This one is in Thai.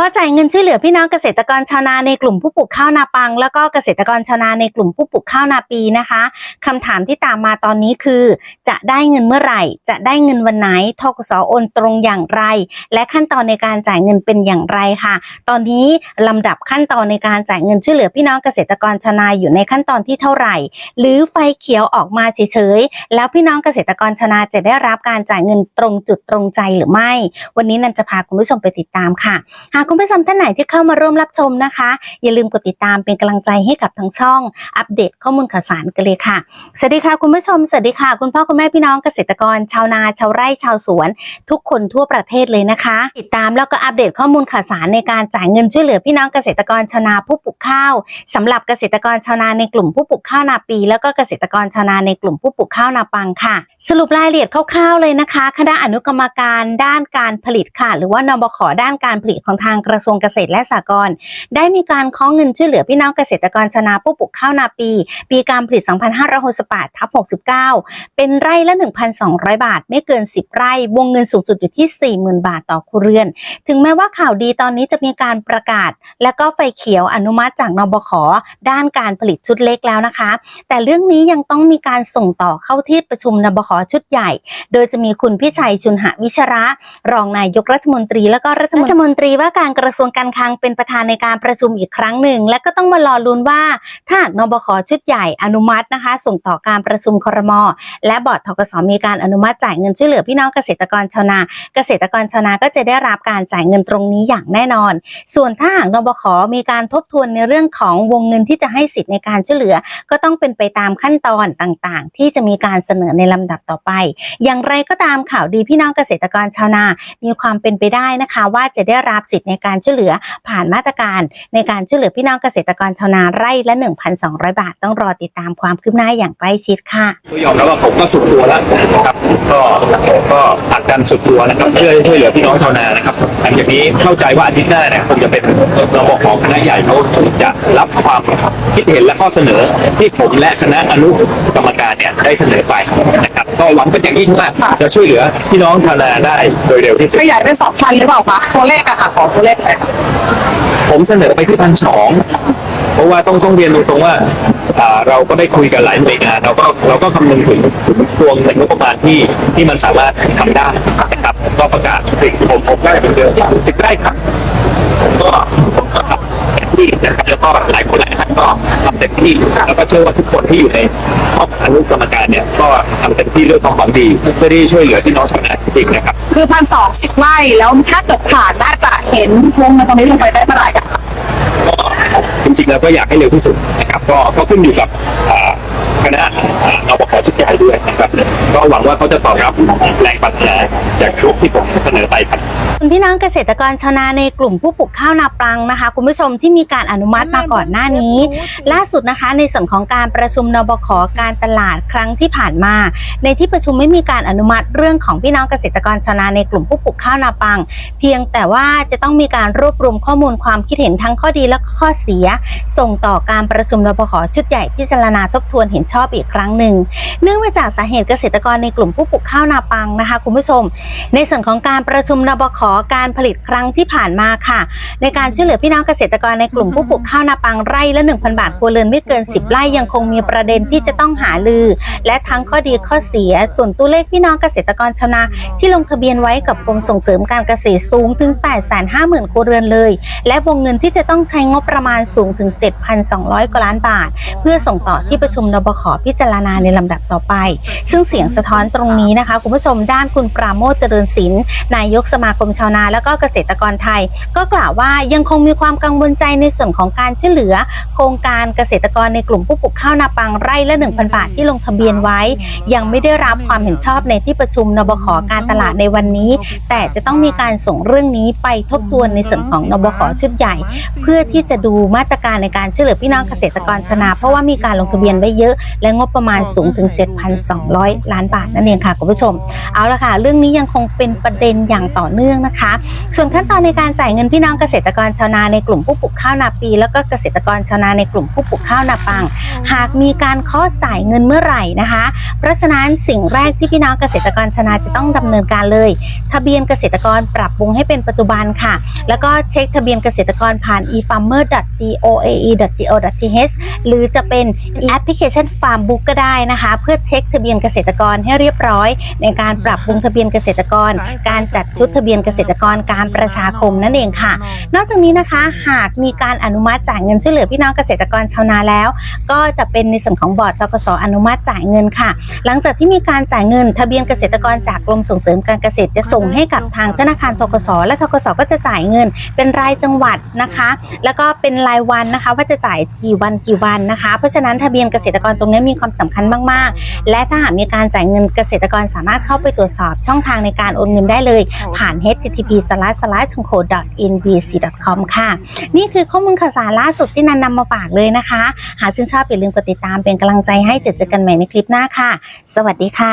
ขอจ่ายเงินช่วยเหลือพี่น้องเกษตรกรชาวนาในกลุ่มผู้ปลูกข้าวนาปัง แล้วก็เกษตรกรชาวนาในกลุ่มผู้ปลูกข้าวนาปีนะคะคำถามที่ตามมาตอนนี้คือ จะได้เงินเมื่อไหร่ จะได้เงินวันไหนทกสโอนตรงอย่างไร และขั้นตอนในการจ่ายเงินเป็นอย่างไรค่ะ ตอนนี้ลำดับขั้นตอนในการจ่ายเงินช่วยเหลือพี่น้องเกษตรกรชาวนาอยู่ในขั้นตอนที่เท่าไหร่ หรือไฟเขียวออกมาเฉยๆแล้วพี่น้องเกษตรกรชาวนาจะได้รับการจ่ายเงินตรงจุดตรงใจหรือไม่ วันนี้นันจะพาคุณผู้ชมไปติดตามค่ะหากคุณผู้ชมท่านไหนที่เข้ามาร่วมรับชมนะคะ อย่าลืมกดติดตามเป็นกำลังใจให้กับทางช่อง อัปเดตข้อมูลข่าวสารกันเลยค่ะ สวัสดีค่ะคุณผู้ชม สวัสดีค่ะ คุณพ่อคุณแม่พี่น้องเกษตรกร ชาวนา ชาวไร่ชาวสวน ทุกคนทั่วประเทศเลยนะคะ ติดตามแล้วก็อัปเดตข้อมูลข่าวสารในการจ่ายเงินช่วยเหลือพี่น้องเกษตรกรชาวนาผู้ปลูกข้าวสำหรับเกษตรกรชาวนาในกลุ่มผู้ปลูกข้าวนาปี แล้วก็เกษตรกรชาวนาในกลุ่มผู้ปลูกข้าวนาปังค่ะ สรุปรายละเอียดคร่าวๆเลยนะคะ คณะอนุกรรมการด้านการผลิตค่ะ หรือว่านบขด้านการผลิตของทางกระทรวงเกษตรและสหกรณ์ได้มีการขอเงินช่วยเหลือพี่น้องเกษตรกรชนาผู้ปลูกข้าวนาปี ปีการผลิต 2568ทับ69 เป็นไร่ละ 1,200 บาท ไม่เกิน 10 ไร่ วงเงินสูงสุดอยู่ที่ 40,000 บาทต่อครัวเรือน ถึงแม้ว่าข่าวดีตอนนี้จะมีการประกาศ และก็ไฟเขียวอนุมัติจากนบขด้านการผลิตชุดเล็กแล้วนะคะ แต่เรื่องนี้ยังต้องมีการส่งต่อเข้าที่ประชุมนบขชุดใหญ่ โดยจะมีคุณพิชัยชุนหวิชระ รองนายกรัฐมนตรี แล้วก็รัฐมนตรีว่าการกระทรวงการคลังเป็นประธานในการประชุมอีกครั้งหนึ่ง และก็ต้องมารอลุ้นว่าถ้าหากนบขชุดใหญ่อนุมัตินะคะ ส่งต่อการประชุมครม และบอร์ดทกสมีการอนุมัติจ่ายเงินช่วยเหลือพี่น้องเกษตรกรชาวนา เกษตรกรชาวนาก็จะได้รับการจ่ายเงินตรงนี้อย่างแน่นอน ส่วนถ้าหากนบขมีการทบทวนในเรื่องของวงเงินที่จะให้สิทธิ์ในการช่วยเหลือ ก็ต้องเป็นไปตามขั้นตอนต่างๆ ที่จะมีการเสนอในลำดับต่อไป อย่างไรก็ตามข่าวดีพี่น้องเกษตรกรชาวนา มีความเป็นไปได้นะคะ ว่าจะได้รับสิทธิ์ในการช่วยเหลือผ่านมาตรการในการช่วยเหลือพี่น้องเกษตรกรชาวนาไร่ละ 1,200 บาท ต้องรอติดตามความคืบหน้าอย่างใกล้ชิดค่ะก็ยอมรับว่าผมก็สุดตัวแล้วนะครับก็ก็ผักดันสุดตัวนะครับเพื่อช่วยเหลือพี่น้องชาวนานะครับหลังจากนี้เข้าใจว่าอาทิตย์หน้าเนี่ยคงจะเป็นระบบของคณะใหญ่เขาจะรับความคิดเห็นและข้อเสนอที่ผมและคณะอนุกรรม การเนี่ยได้เสนอไปนะครับก็หวังเป็นอย่างยิ่งว่าจะช่วยเหลือพี่น้องชาวนาได้โดยเร็วที่สุดขยายเป็นสองพันหรือเปล่าคะตัวเลขอะค่ะขอตัวเลขหน่อยผมเสนอไปที่พันสองเพราะว่าต้องต้องเรียนตรงๆว่าอ่าเราก็ได้คุยกับหลายหน่วยงานเราก็เราก็คำนึงถึงตัวเงินงบประมาณที่ที่มันสามารถทำได้นะครับก็ประกาศสิผมผมได้เป็นเดือนสิบได้ครับผมก็ผมก็ทำเต็มที่นะครับแล้วก็หลายคนหลายท่านก็ทำ เต็มที่แล้วก็เชื่อว่าทุกคนที่อยู่ในห้องอนุกรรมการเนี่ยก็ทำเต็มที่ด้วยความหวังดีเพื่อที่ช่วยเหลือพี่น้องชาวนาจริงๆนะครับ คือพันสองสิบไร่แล้วถ้าเกิดผ่านน่าจะเห็นวงเงินตรงนี้ลงไปได้เมื่อไหร่อะคะก็จริงๆแล้วก็อยากให้เร็วที่สุดนะครับก็ก็ขึ้นอยู่กับอ่าคณะอ่านปขชุดใหญ่ด้วยนะครับก็หวังว่าเขาจะตอบรับแรงปรารถนาจากชุดที่ผมเสนอไปครับคุณ พี่น้องเกษตรกรชาวนาในกลุ่มผู้ปลูกข้าวนาปลังนะคะ คุณผู้ชมที่มีการอนุมัติมาก่อนหน้านี้ ล่าสุดนะคะในส่วนของการประชุมนบขการตลาดครั้งที่ผ่านมา ในที่ประชุมไม่มีการอนุมัติเรื่องของพี่น้องเกษตรกรชาวนาในกลุ่มผู้ปลูกข้าวนาปัง เพียงแต่ว่าจะต้องมีการรวบรวมข้อมูลความคิดเห็นทั้งข้อดีและข้อเสีย ส่งต่อการประชุมนบขชุดใหญ่พิจารณาทบทวนเห็นชอบอีกครั้งหนึ่งเนื่องมาจากสาเหตุเกษตรกรในกลุ่มผู้ปลูกข้าวนาปังนะคะ คุณผู้ชม ในส่วนของการประชุมนบขการผลิตครั้งที่ผ่านมาค่ะ ในการช่วยเหลือพี่น้องเกษตรกรในกลุ่มผู้ปลูกข้าวนาปังไร่ละ 1,000 บาทครัวเรือนไม่เกิน 10 ไร่ยังคงมีประเด็นที่จะต้องหาลือ และทั้งข้อดีข้อเสีย ส่วนตัวเลขพี่น้องเกษตรกรชาวนาที่ลงทะเบียนไว้กับกรมส่งเสริมการเกษตรสูงถึง 850,000 ครัวเรือนเลย และวงเงินที่จะต้องใช้งบประมาณสูงถึง 7,200 กว่าล้านบาท เพื่อส่งต่อที่ประชุมนบขพิจารณาในลำดับต่อไป ซึ่งเสียงสะท้อนตรงนี้นะคะ คุณผู้ชมด้านคุณปราโมทเจริญศิลป์นายกสมาคมชาวนาและก็เกษตรกรไทย ก็กล่าวว่ายังคงมีความกังวลใจในส่วนของการช่วยเหลือ โครงการเกษตรกรในกลุ่มผู้ปลูกข้าวนาปังไร่ละ 1,000 บาทที่ลงทะเบียนไว้ ยังไม่ได้รับความเห็นชอบในที่ประชุมนบขการตลาดในวันนี้ แต่จะต้องมีการส่งเรื่องนี้ไปทบทวนในส่วนของนบขชุดใหญ่ เพื่อที่จะดูมาตรการในการช่วยเหลือพี่น้องเกษตรกรชนา เพราะว่ามีการลงทะเบียนไว้เยอะ และงบประมาณสูงถึง 7,200 ล้านบาทนั่นเองค่ะคุณผู้ชม เอาละค่ะ เรื่องนี้ยังคงเป็นประเด็นอย่างต่อเนื่องนะคะ ส่วนขั้นตอนในการจ่ายเงินพี่น้องเกษตรกรชาวนาในกลุ่มผู้ปลูกข้าวนาปี แล้วก็เกษตรกรชาวนาในกลุ่มผู้ปลูกข้าวนาปัง หากมีการเคาะจ่ายเงินเมื่อไหร่นะคะ เพราะฉะนั้นสิ่งแรกที่พี่น้องเกษตรกรชาวนาจะต้องดำเนินการเลย ทะเบียนเกษตรกรปรับปรุงให้เป็นปัจจุบันค่ะ แล้วก็เช็คทะเบียนเกษตรกรผ่าน efarmer.doae.go.th หรือจะเป็นแอปพลิเคชัน Farm Book ก็ได้นะคะ เพื่อเช็คทะเบียนเกษตรกรให้เรียบร้อย ในการปรับปรุงทะเบียนเกษตรกร การจัดชุดทะเบียนเกษตรกรการประชาคมนั่นเองค่ะ นอกจากนี้นะคะหากมีการอนุมัติจ่ายเงินช่วยเหลือพี่น้องเกษตรกรชาวนาแล้ว ก็จะเป็นในส่วนของบอร์ดตกสอนุมัติจ่ายเงินค่ะ หลังจากที่มีการจ่ายเงิน ทะเบียนเกษตรกรจากกรมส่งเสริมการเกษตรจะส่งให้กับทางธนาคารทกสและทกสก็จะจ่ายเงิน เป็นรายจังหวัดนะคะ แล้วก็เป็นรายวันนะคะ ว่าจะจ่ายกี่วันกี่วันนะคะ เพราะฉะนั้นทะเบียนเกษตรกรตรงนี้มีความสำคัญมากๆ และถ้าหากมีการจ่ายเงินเกษตรกรสามารถเข้าไปตรวจสอบช่องทางในการโอนเงินได้เลย ผ่าน http nbc.com ค่ะ นี่คือข้อมูลข่าวสารล่าสุดที่นันนำมาฝากเลยนะคะ หากชื่นชอบอย่าลืมกดติดตามเป็นกำลังใจให้เจอกันใหม่ในคลิปหน้าค่ะ สวัสดีค่ะ